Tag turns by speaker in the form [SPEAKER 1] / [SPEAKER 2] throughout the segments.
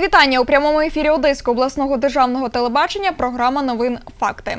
[SPEAKER 1] Вітання у прямому ефірі Одеського обласного державного телебачення. Програма новин Факти.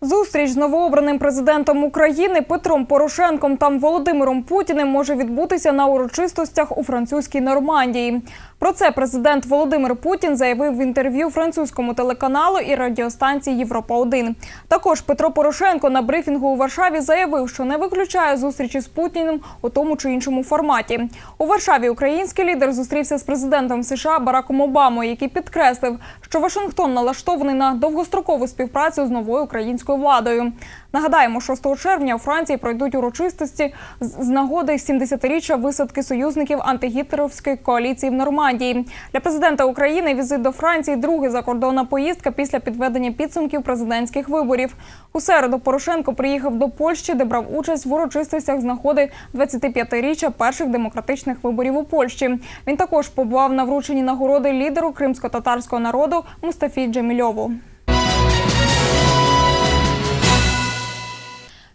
[SPEAKER 1] Зустріч з новообраним президентом України Петром Порошенком та Володимиром Путіним може відбутися на урочистостях у французькій Нормандії. Про це президент Володимир Путін заявив в інтерв'ю французькому телеканалу і радіостанції Європа 1 Також Петро Порошенко на брифінгу у Варшаві заявив, що не виключає зустрічі з Путіним у тому чи іншому форматі. У Варшаві український лідер зустрівся з президентом США Бараком Обамою, який підкреслив, що Вашингтон налаштований на довгострокову співпрацю з новою українською владою. Нагадаємо, 6 червня у Франції пройдуть урочистості з нагоди 70-річчя висадки союзників антигітлерівської коаліції в Нормандії. Для президента України візит до Франції другий закордонна поїздка після підведення підсумків президентських виборів. У середу Порошенко приїхав до Польщі, де брав участь в урочистостях з нагоди 25-річчя перших демократичних виборів у Польщі. Він також побував на врученні нагороди лідеру кримсько-татарського народу Мустафі Джемільову.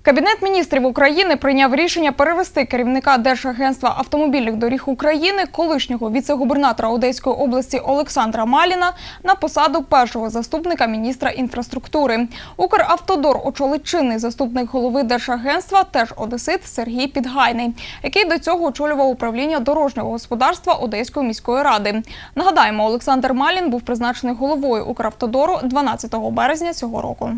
[SPEAKER 1] Кабінет міністрів України прийняв рішення перевести керівника Держагентства автомобільних доріг України, колишнього віце-губернатора Одеської області Олександра Маліна, на посаду першого заступника міністра інфраструктури. Укравтодор очолить чинний заступник голови Держагентства, теж одесит Сергій Підгайний, який до цього очолював управління дорожнього господарства Одеської міської ради. Нагадаємо, Олександр Малін був призначений головою Укравтодору 12 березня цього року.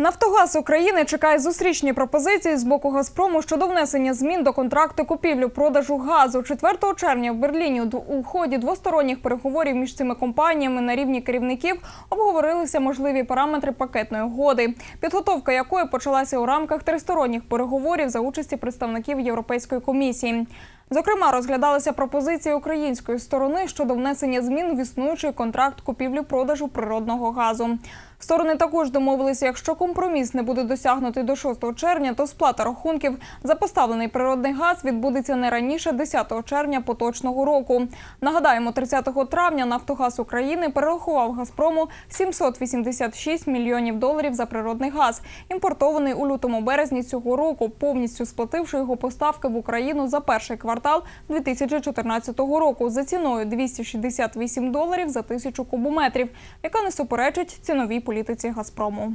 [SPEAKER 1] Нафтогаз України чекає зустрічні пропозиції з боку Газпрому щодо внесення змін до контракту купівлю-продажу газу. 4 червня в Берліні у- ході двосторонніх переговорів між цими компаніями на рівні керівників обговорилися можливі параметри пакетної угоди, підготовка якої почалася у рамках тристоронніх переговорів за участі представників Європейської комісії. Зокрема, розглядалися пропозиції української сторони щодо внесення змін в існуючий контракт купівлі-продажу природного газу. Сторони також домовилися, якщо компроміс не буде досягнутий до 6 червня, то сплата рахунків за поставлений природний газ відбудеться не раніше 10 червня поточного року. Нагадаємо, 30 травня Нафтогаз України перерахував Газпрому 786 мільйонів доларів за природний газ, імпортований у лютому березні цього року, повністю сплативши його поставки в Україну за перший квартал 2014 року за ціною 268 доларів за тисячу кубометрів, яка не суперечить ціновій політиці Газпрому.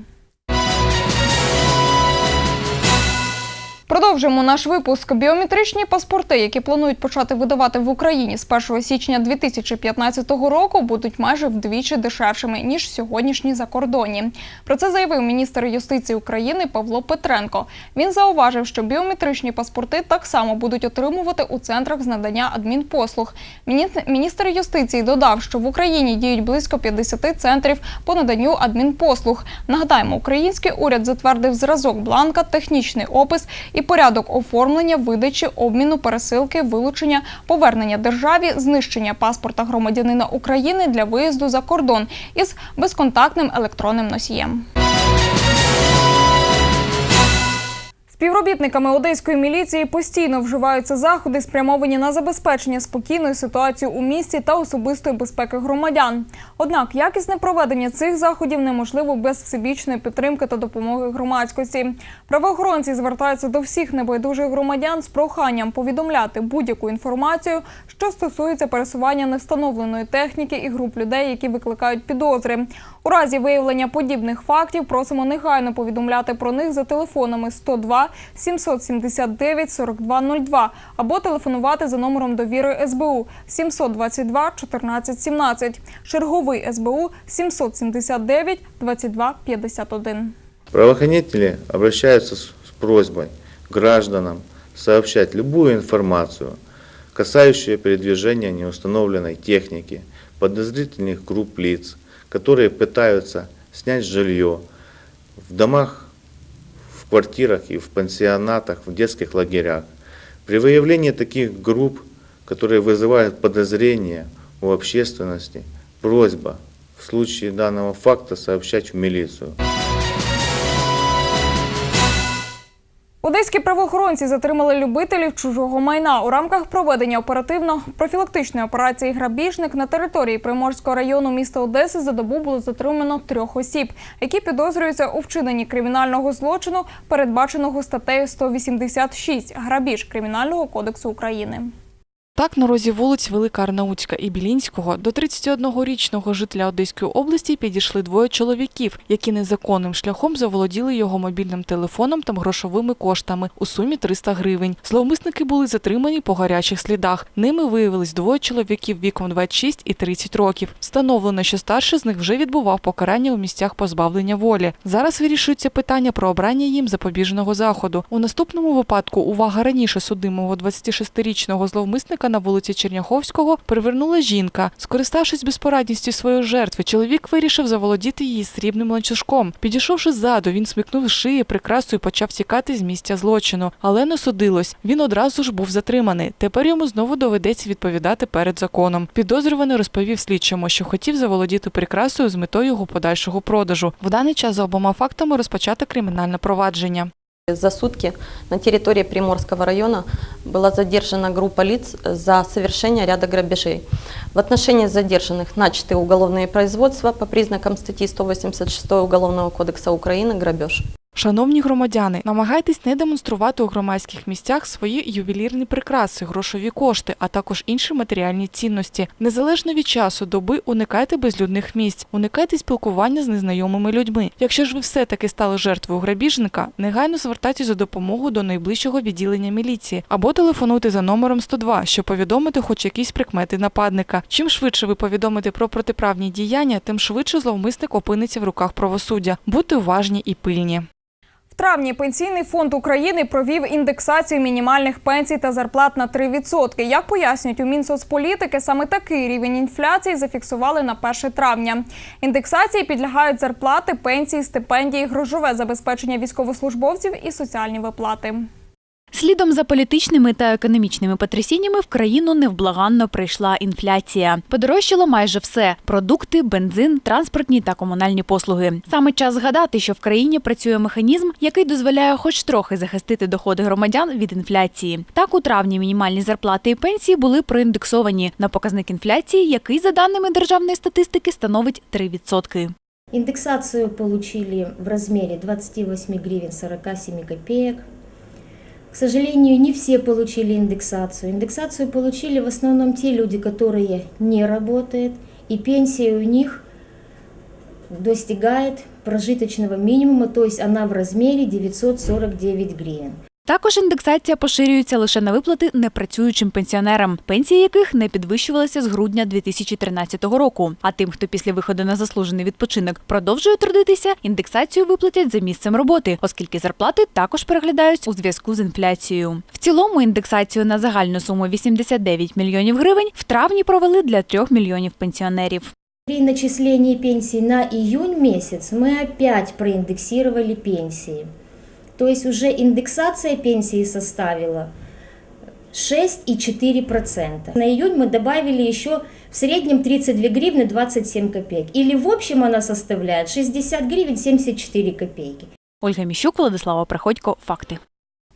[SPEAKER 1] Продовжуємо наш випуск. Біометричні паспорти, які планують почати видавати в Україні з 1 січня 2015 року, будуть майже вдвічі дешевшими ніж сьогоднішні закордонні. Про це заявив міністр юстиції України Павло Петренко. Він зауважив, що біометричні паспорти так само будуть отримувати у центрах з надання адмінпослуг. Міні- Міністр юстиції додав, що в Україні діють близько 50 центрів по наданню адмінпослуг. Нагадаємо, український уряд затвердив зразок бланка, технічний опис і порядок оформлення, видачі, обміну, пересилки, вилучення, повернення державі, знищення паспорта громадянина України для виїзду за кордон із безконтактним електронним носієм. Співробітниками одеської міліції постійно вживаються заходи, спрямовані на забезпечення спокійної ситуації у місті та особистої безпеки громадян. Однак якісне проведення цих заходів неможливо без всебічної підтримки та допомоги громадськості. Правоохоронці звертаються до всіх небайдужих громадян з проханням повідомляти будь-яку інформацію, що стосується пересування невстановленої техніки і груп людей, які викликають підозри. У разі виявлення подібних фактів просимо негайно повідомляти про них за телефонами 102 779 4202 або телефонувати за номером довіри СБУ 722 14 17, черговий СБУ 779 22 51.
[SPEAKER 2] Правоохранители обращаются с с просьбой к гражданам сообщать любую информацию, касающую передвижения неустановленной техники, подозрительных групп лиц, которые пытаются снять жилье в домах, в квартирах и в пансионатах, в детских лагерях. При выявлении таких групп, которые вызывают подозрения у общественности, просьба в случае данного факта сообщать в милицию.
[SPEAKER 1] Одеські правоохоронці затримали любителів чужого майна у рамках проведення оперативно-профілактичної операції Грабіжник на території Приморського району міста Одеси за добу було затримано трьох осіб, які підозрюються у вчиненні кримінального злочину, передбаченого статтею 186 грабіж Кримінального кодексу України.
[SPEAKER 3] Так, на розі вулиць Велика Арнаутська і Білінського до 31-річного жителя Одеської області підійшли двоє чоловіків, які незаконним шляхом заволоділи його мобільним телефоном та грошовими коштами у сумі 300 гривень. Зловмисники були затримані по гарячих слідах. Ними виявились двоє чоловіків віком 26 і 30 років. Встановлено, що старший з них вже відбував покарання у місцях позбавлення волі. Зараз вирішується питання про обрання їм запобіжного заходу. У наступному випадку увага раніше судимого 26-річного зловмисника на вулиці Черняховського привернула жінка. Скориставшись безпорадністю своєї жертви, чоловік вирішив заволодіти її срібним ланцюжком. Підійшовши ззаду, він смикнув шиї прикрасу і почав тікати з місця злочину. Але не судилось. Він одразу ж був затриманий. Тепер йому знову доведеться відповідати перед законом. Підозрюваний розповів слідчому, що хотів заволодіти прикрасою з метою його подальшого продажу. В даний час за обома фактами розпочато кримінальне провадження.
[SPEAKER 4] За сутки на территории Приморского района была задержана группа лиц за совершение ряда грабежей. В отношении задержанных начаты уголовные производства по признакам статьи 186 Уголовного кодекса Украины «Грабеж».
[SPEAKER 3] Шановні громадяни, намагайтесь не демонструвати у громадських місцях свої ювелірні прикраси, грошові кошти, а також інші матеріальні цінності. Незалежно від часу доби уникайте безлюдних місць, уникайте спілкування з незнайомими людьми. Якщо ж ви все-таки стали жертвою грабіжника, негайно звертайтеся за допомогою до найближчого відділення міліції або телефонуйте за номером 102, щоб повідомити хоч якісь прикмети нападника. Чим швидше ви повідомите про протиправні діяння, тим швидше зловмисник опиниться в руках правосуддя. Будьте уважні і пильні.
[SPEAKER 1] Травні Пенсійний фонд України провів індексацію мінімальних пенсій та зарплат на 3%. Як пояснюють у Мінсоцполітики, саме такий рівень інфляції зафіксували на 1 травня. Індексації підлягають зарплати, пенсії, стипендії, грошове забезпечення військовослужбовців і соціальні виплати.
[SPEAKER 5] Слідом за політичними та економічними потрясіннями в країну невблаганно прийшла інфляція. Подорожчало майже все: продукти, бензин, транспортні та комунальні послуги. Саме час згадати, що в країні працює механізм, який дозволяє хоч трохи захистити доходи громадян від інфляції. Так, у травні мінімальні зарплати і пенсії були проіндексовані на показник інфляції, який за даними державної статистики становить 3%.
[SPEAKER 6] Индексацию получили в размере 28 гривен 47 копеек. К сожалению, не все получили индексацию. Индексацию получили в основном те люди, которые не работают, и пенсия у них достигает прожиточного минимума, то есть она в размере 949 гривен.
[SPEAKER 5] Також індексація поширюється лише на виплати непрацюючим пенсіонерам, пенсії яких не підвищувалися з грудня 2013 року. А тим, хто після виходу на заслужений відпочинок продовжує трудитися, індексацію виплатять за місцем роботи, оскільки зарплати також переглядають у зв'язку з інфляцією. В цілому індексацію на загальну суму 89 мільйонів гривень в травні провели для 3 мільйонів пенсіонерів.
[SPEAKER 6] При начислении пенсий на июнь месяц мы опять проиндексировали пенсии. То есть уже индексация пенсии составила 6,4%. На июнь мы добавили еще в среднем 32 гривны 27 копеек. Или в общем она составляет 60 гривен 74 копейки.
[SPEAKER 5] Ольга Міщук, Владислава Проходько. Факти.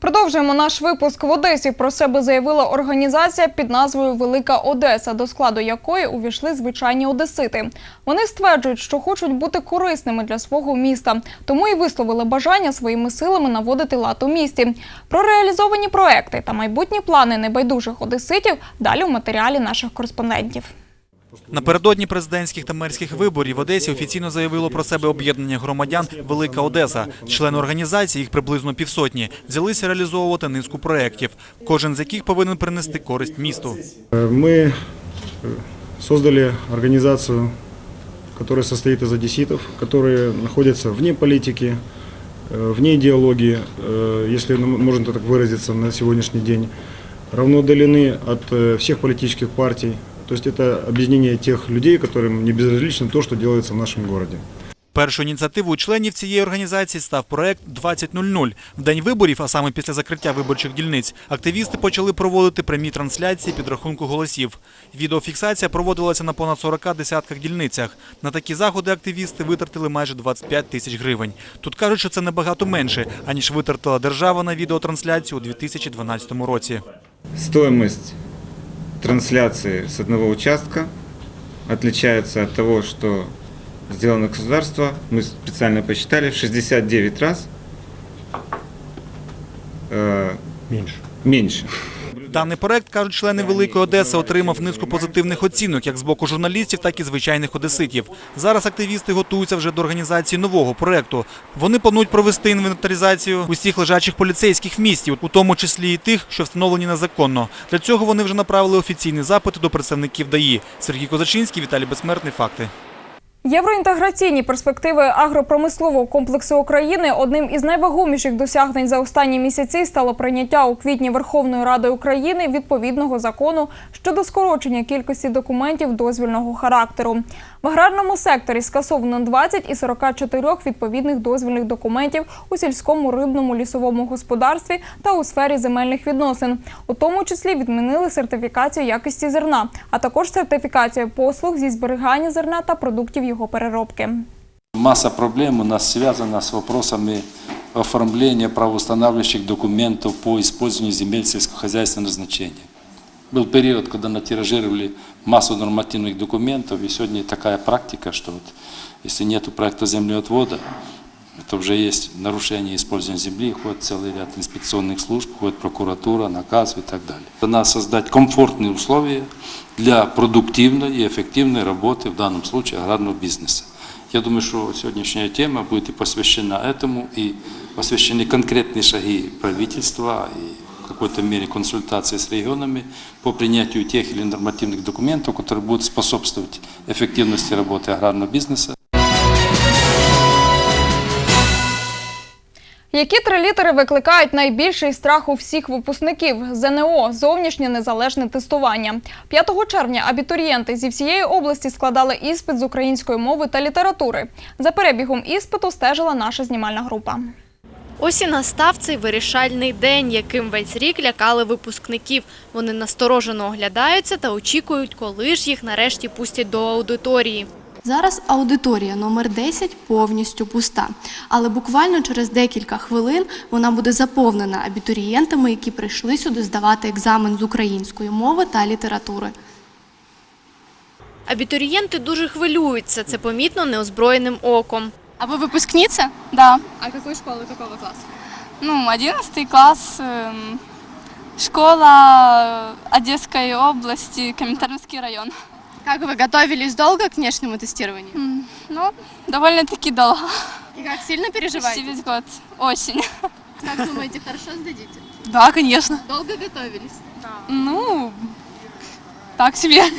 [SPEAKER 1] Продовжуємо наш випуск в Одесі. Про себе заявила організація під назвою Велика Одеса, до складу якої увійшли звичайні одесити. Вони стверджують, що хочуть бути корисними для свого міста, тому і висловили бажання своїми силами наводити лад у місті. Про реалізовані проекти та майбутні плани небайдужих одеситів далі у матеріалі наших кореспондентів.
[SPEAKER 7] Напередодні президентських та мерських виборів в Одесі офіційно заявило про себе об'єднання громадян Велика Одеса. Члени організації, їх приблизно півсотні, взялися реалізовувати низку проєктів, кожен з яких повинен принести користь місту.
[SPEAKER 8] Мы э, создали организацию, которая состоит из одесситов, которые находятся вне политики, э, вне идеологии, э, если ну, можно так выразиться на сегодняшний день, равно удалены от э, всех политических партий. То есть это объединение тех людей, которым не безразлично то, что делается в нашем городе.
[SPEAKER 7] Першою ініціативою членів цієї організації став проект «20.00». В день виборів, а саме після закриття виборчих дільниць, активісти почали проводити прямі трансляції підрахунку голосів. Відеофіксація проводилася на понад 40 десятках дільницях. На такі заходи активісти витратили майже 25 тисяч гривень. Тут кажуть, що це набагато менше, аніж витратила держава на відеотрансляцію у 2012 році.
[SPEAKER 9] Стоимость трансляции с одного участка отличается от того, что сделано государство. Мы специально посчитали в 69 раз э,
[SPEAKER 8] Меньше.
[SPEAKER 9] меньше.
[SPEAKER 7] Даний проект, кажуть члени Великої Одеси, отримав низку позитивних оцінок як з боку журналістів, так і звичайних одеситів. Зараз активісти готуються вже до організації нового проекту. Вони планують провести інвентаризацію усіх лежачих поліцейських місць, у тому числі і тих, що встановлені незаконно. Для цього вони вже направили офіційні запити до представників ДАІ. Сергій Козачинський, Віталій Безсмертний. Факти.
[SPEAKER 1] Євроінтеграційні перспективи агропромислового комплексу України одним із найвагоміших досягнень за останні місяці стало прийняття у квітні Верховною Радою України відповідного закону щодо скорочення кількості документів дозвільного характеру. В аграрному секторі скасовано 20 із 44 відповідних дозвільних документів у сільському рибному лісовому господарстві та у сфері земельних відносин. У тому числі відмінили сертифікацію якості зерна, а також сертифікацію послуг зі зберігання зерна та продуктів його переробки.
[SPEAKER 10] Масса проблем у нас связана з вопросами оформления правоустанавливающих документів по использованию земель сельскохозяйственного значения. Был период, когда натиражировали массу нормативных документов, и сегодня такая практика, что вот если нет проекта землеотвода, это уже есть нарушение использования земли, ходит целый ряд инспекционных служб, ходит прокуратура, наказ и так далее. Надо создать комфортные условия для продуктивной и эффективной работы, в данном случае аграрного бизнеса. Я думаю, что сегодняшняя тема будет и посвящена этому, и посвящены конкретные шаги правительства и в какой-то мере консультации с регионами по принятию тех или нормативных документов, которые будут способствовать эффективности работы аграрного бизнеса.
[SPEAKER 1] Які три літери викликають найбільший страх у всіх випускників? ЗНО – зовнішнє незалежне тестування. 5 червня абітурієнти зі всієї області складали іспит з української мови та літератури. За перебігом іспиту стежила наша знімальна група.
[SPEAKER 11] Ось і настав цей вирішальний день, яким весь рік лякали випускників. Вони насторожено оглядаються та очікують, коли ж їх нарешті пустять до аудиторії.
[SPEAKER 12] Зараз аудиторія номер 10 повністю пуста, але буквально через декілька хвилин вона буде заповнена абітурієнтами, які прийшли сюди здавати екзамен з української мови та літератури.
[SPEAKER 11] Абітурієнти дуже хвилюються, це помітно неозброєним оком.
[SPEAKER 12] А ви випускниця? Да.
[SPEAKER 11] А якої школи, якого класу?
[SPEAKER 12] Ну, 11 класс, школа Одесской области, Коминтерновский район.
[SPEAKER 11] Як ви готувалися довго к внешньому тестуванню?
[SPEAKER 12] Ну, довольно-таки долго.
[SPEAKER 11] І як сильно
[SPEAKER 12] Почти весь год. Очень.
[SPEAKER 11] Як думаєте, хорошо здадите?
[SPEAKER 12] Да, конечно.
[SPEAKER 11] Довго готувалися?
[SPEAKER 12] Ну, так себе.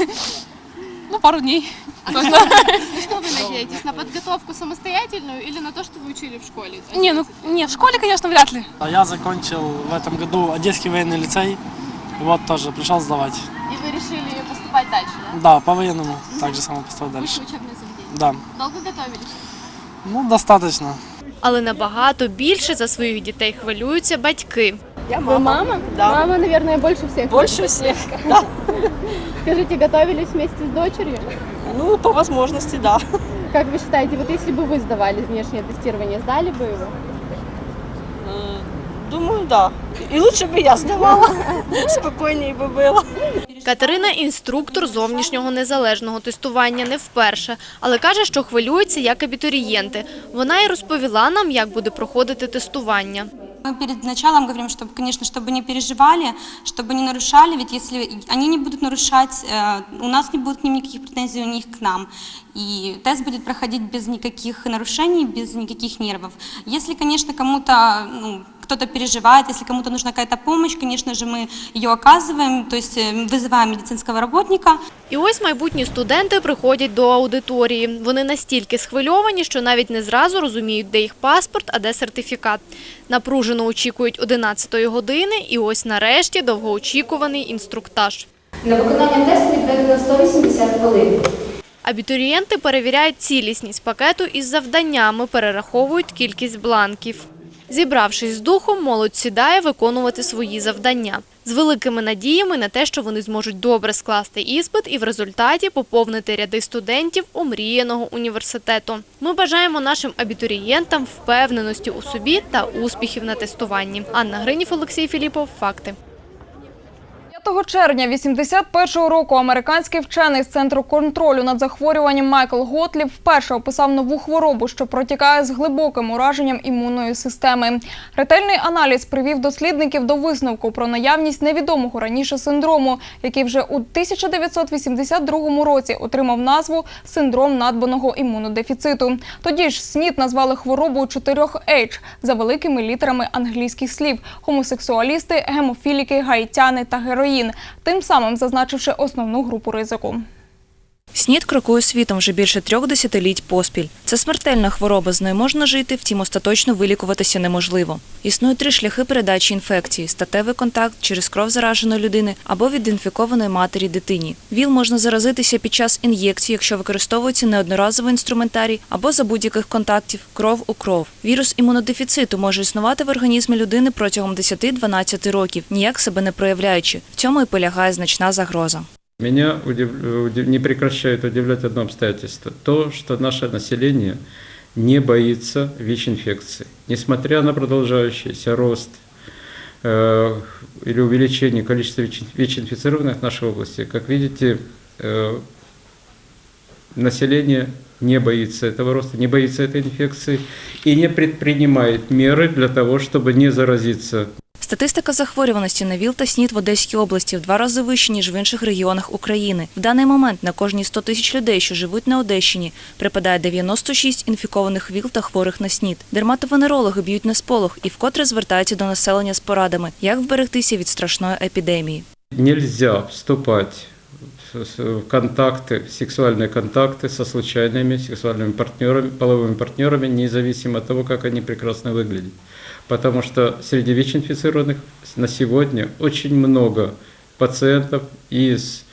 [SPEAKER 12] Ну, пару дней.
[SPEAKER 11] Что вы надеетесь, на подготовку самостоятельную или на то, что вы учили в школе?
[SPEAKER 12] Не, ну, не, в школе, конечно, вряд ли.
[SPEAKER 13] А я закончил в этом году Одесский военный лицей. Вот тоже пришел сдавать.
[SPEAKER 11] И вы решили поступать дальше, да?
[SPEAKER 13] Да, по военному. Так же само поступать дальше.
[SPEAKER 11] Высшее учебное заведение.
[SPEAKER 13] Да.
[SPEAKER 11] Долго готовились?
[SPEAKER 13] Ну, достаточно.
[SPEAKER 11] Але набагато більше за своїх дітей хвилюються батьки.
[SPEAKER 14] Вы мама? Да. Мама, наверное, больше всех.
[SPEAKER 15] Больше всех.
[SPEAKER 14] Скажите, готовились вместе с дочерью?
[SPEAKER 15] Ну, по возможности, да.
[SPEAKER 14] Как вы считаете, вот если бы вы сдавали внешнее тестирование, сдали бы его?
[SPEAKER 15] Э, Думаю, да. И лучше бы я сдавала. Спокойнее бы было.
[SPEAKER 11] Катерина інструктор зовнішнього незалежного тестування не вперше, але каже, що хвилюється як абітурієнти. Вона й розповіла нам, як буде проходити тестування.
[SPEAKER 16] Мы перед началом говорим, чтобы, конечно, чтобы не переживали, чтобы не нарушали, ведь если они не будут нарушать, э, у нас не будет к ним никаких претензий, у них к нам. И тест будет проходить без никаких нарушений, без никаких нервов. Если, конечно, кому-то, ну, кто-то переживает, если кому-то нужна какая-то помощь, конечно же, мы ее оказываем, то есть э, вызываем медицинского работника.
[SPEAKER 11] І ось майбутні студенти приходять до аудиторії. Вони настільки схвильовані, що навіть не зразу розуміють, де їх паспорт, а де сертифікат. Напружено очікують 11-ї години, і ось нарешті довгоочікуваний інструктаж.
[SPEAKER 6] На виконання тесту відведено 180 хвилин.
[SPEAKER 11] Абітурієнти перевіряють цілісність пакету із завданнями, перераховують кількість бланків. Зібравшись з духом, молодь сідає виконувати свої завдання. З великими надіями на те, що вони зможуть добре скласти іспит і в результаті поповнити ряди студентів омріяного університету. Ми бажаємо нашим абітурієнтам впевненості у собі та успіхів на тестуванні. Анна Гринів, Олексій Філіпов. Факти.
[SPEAKER 1] 5 червня 81-го року американський вчений з центру контролю над захворюванням Майкл Готлів вперше описав нову хворобу, що протікає з глибоким ураженням імунної системи. Ретельний аналіз привів дослідників до висновку про наявність невідомого раніше синдрому, який вже у 1982 році отримав назву синдром надбаного імунодефіциту. Тоді ж СНІД назвали хворобою 4 H за великими літерами англійських слів: гомосексуалісти, гемофіліки, гаїтяни та героїн, тим самим зазначивши основну групу ризику.
[SPEAKER 17] СНІД крокує світом вже більше трьох десятиліть поспіль. Це смертельна хвороба, з нею можна жити, втім остаточно вилікуватися неможливо. Існує три шляхи передачі інфекції: статевий контакт через кров зараженої людини або від інфікованої матері дитині. ВІЛ можна заразитися під час ін'єкції, якщо використовується неодноразовий інструментарій, або за будь-яких контактів кров у кров. Вірус імунодефіциту може існувати в організмі людини протягом 10-12 років, ніяк себе не проявляючи. В цьому і полягає значна загроза.
[SPEAKER 18] Меня удив- не прекращает удивлять одно обстоятельство. То, что наше население не боится ВИЧ-инфекции. Несмотря на продолжающийся рост э, или увеличение количества ВИЧ- ВИЧ-инфицированных в нашей области, как видите, э, население не боится этого роста, не боится этой инфекции и не предпринимает меры для того, чтобы не заразиться
[SPEAKER 17] Статистика захворюваності на ВІЛ та СНІД в Одеській області в два рази вища, ніж в інших регіонах України. В даний момент на кожні 100 тисяч людей, що живуть на Одещині, припадає 96 інфікованих ВІЛ та хворих на СНІД. Дерматовенерологи б'ють на сполох і вкотре звертаються до населення з порадами, як вберегтися від страшної епідемії.
[SPEAKER 18] Нельзя вступать в с- в контакты, в сексуальные контакты со случайными сексуальными партнерами, половыми партнерами, независимо от того, как они прекрасно выглядят. Потому что среди ВИЧ-инфицированных на сегодня очень много пациентов из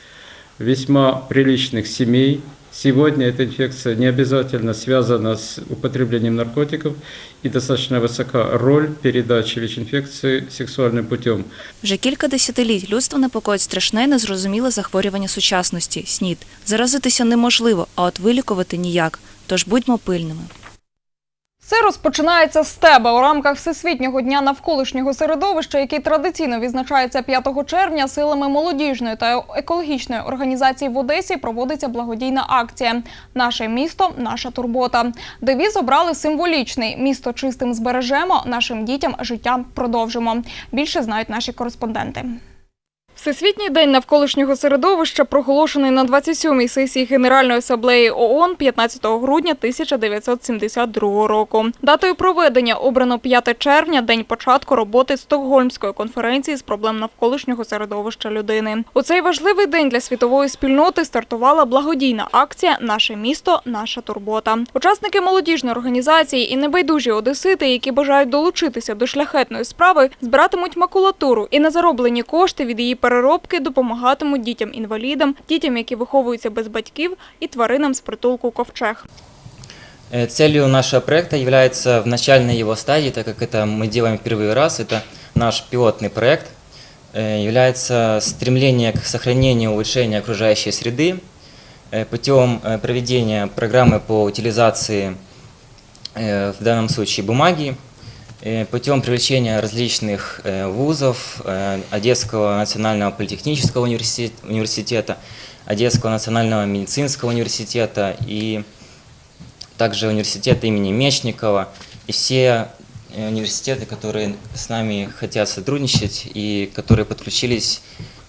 [SPEAKER 18] весьма приличных семей. Сегодня эта инфекция не обязательно связана с употреблением наркотиков и достаточно высока роль передачи ВИЧ-инфекции сексуальным путем.
[SPEAKER 17] Вже кілька десятиліть людство непокоїть страшне і незрозуміле захворювання сучасності СНІД. Заразитися неможливо, а от вилікувати ніяк. Тож будьмо пильними.
[SPEAKER 1] Все розпочинається з тебе у рамках Всесвітнього дня навколишнього середовища, який традиційно відзначається 5 червня. Силами молодіжної та екологічної організації в Одесі проводиться благодійна акція Наше місто, наша турбота. Девіз обрали символічний місто чистим збережемо, нашим дітям життя продовжимо. Більше знають наші кореспонденти. Всесвітній день навколишнього середовища проголошений на 27-й сесії Генеральної асамблеї ООН 15 грудня 1972 року. Датою проведення обрано 5 червня, день початку роботи Стокгольмської конференції з проблем навколишнього середовища людини. У цей важливий день для світової спільноти стартувала благодійна акція Наше місто, наша турбота. Учасники молодіжної організації і небайдужі одесити, які бажають долучитися до шляхетної справи, збиратимуть макулатуру і на зароблені кошти від її переробки допомагатимуть дітям-інвалідам, дітям, які виховуються без батьків, і тваринам з притулку ковчег.
[SPEAKER 19] Э, Целью нашего проекта является в начальной его стадии, так как это мы делаем в первый раз, это наш пилотный проект, э, является стремление к сохранению и улучшению окружающей среды э, путем э, проведения программы по утилизации, э, в данном случае бумаги, э, путем привлечения различных э, вузов, э, Одесского национального политехнического университет- университета, Одесского национального медицинского университета и также университет имени Мечникова. И все э, университеты, которые с нами хотят сотрудничать и которые подключились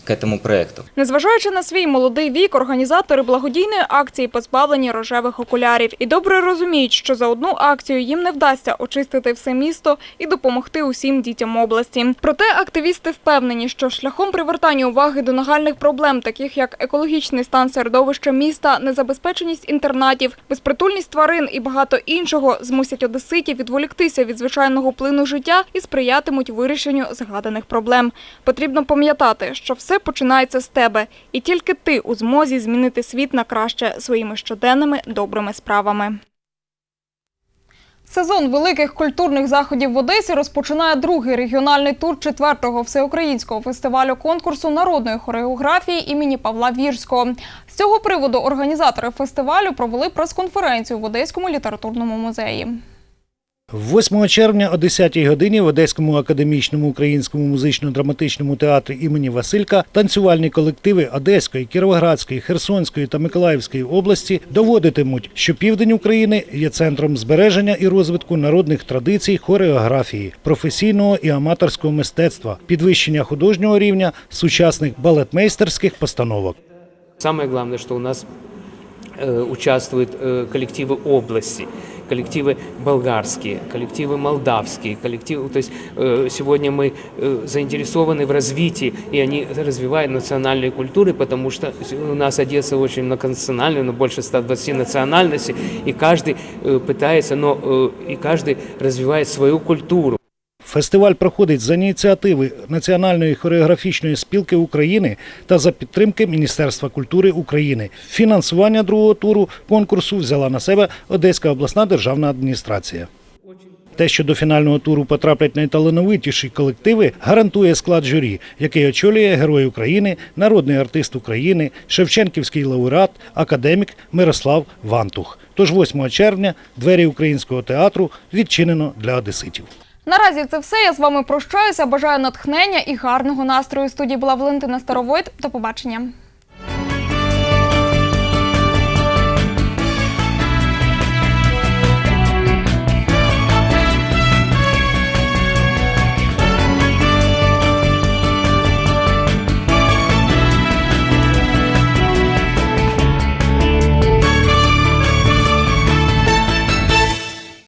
[SPEAKER 19] к этому проекту.
[SPEAKER 1] Незважаючи на свій молодий вік, організатори благодійної акції позбавлені рожевих окулярів і добре розуміють, що за одну акцію їм не вдасться очистити все місто і допомогти усім дітям області. Проте активісти впевнені, що шляхом привертання уваги до нагальних проблем, таких як екологічний стан середовища міста, незабезпеченість інтернатів, безпритульність тварин і багато іншого, змусять одеситів відволіктися від звичайного плину життя і сприятимуть вирішенню згаданих проблем. Потрібно пам'ятати, що все починається з тебе, і тільки ти у змозі змінити світ на краще своїми щоденними добрими справами. Сезон великих культурних заходів в Одесі розпочинає другий регіональний тур четвертого всеукраїнського фестивалю конкурсу народної хореографії імені Павла Вірського. З цього приводу організатори фестивалю провели прес-конференцію в Одеському літературному музеї.
[SPEAKER 20] 8 червня о 10 годині в Одеському академічному українському музично-драматичному театрі імені Василька танцювальні колективи Одеської, Кіровоградської, Херсонської та Миколаївської області доводитимуть, що південь України є центром збереження і розвитку народних традицій хореографії, професійного і аматорського мистецтва, підвищення художнього рівня сучасних балетмейстерських постановок.
[SPEAKER 21] Самое главное, что у нас э, участвуют э, коллективы области, коллективы болгарские, коллективы молдавские, коллективы. То есть э, сегодня мы э, заинтересованы в развитии, и они развивают национальные культуры, потому что у нас Одесса очень многонациональная, но больше 120 национальностей, и каждый э, пытается, но э, и каждый развивает свою культуру.
[SPEAKER 20] Фестиваль проходить за ініціативи Національної хореографічної спілки України та за підтримки Міністерства культури України. Фінансування другого туру конкурсу взяла на себе Одеська обласна державна адміністрація. Те, що до фінального туру потраплять найталановитіші колективи, гарантує склад журі, який очолює Герой України, народний артист України, Шевченківський лауреат, академік Мирослав Вантух. Тож 8 червня двері українського театру відчинено для одеситів.
[SPEAKER 1] Наразі це все. Я з вами прощаюся. Бажаю натхнення і гарного настрою. У студії була Валентина Старовойт. До побачення.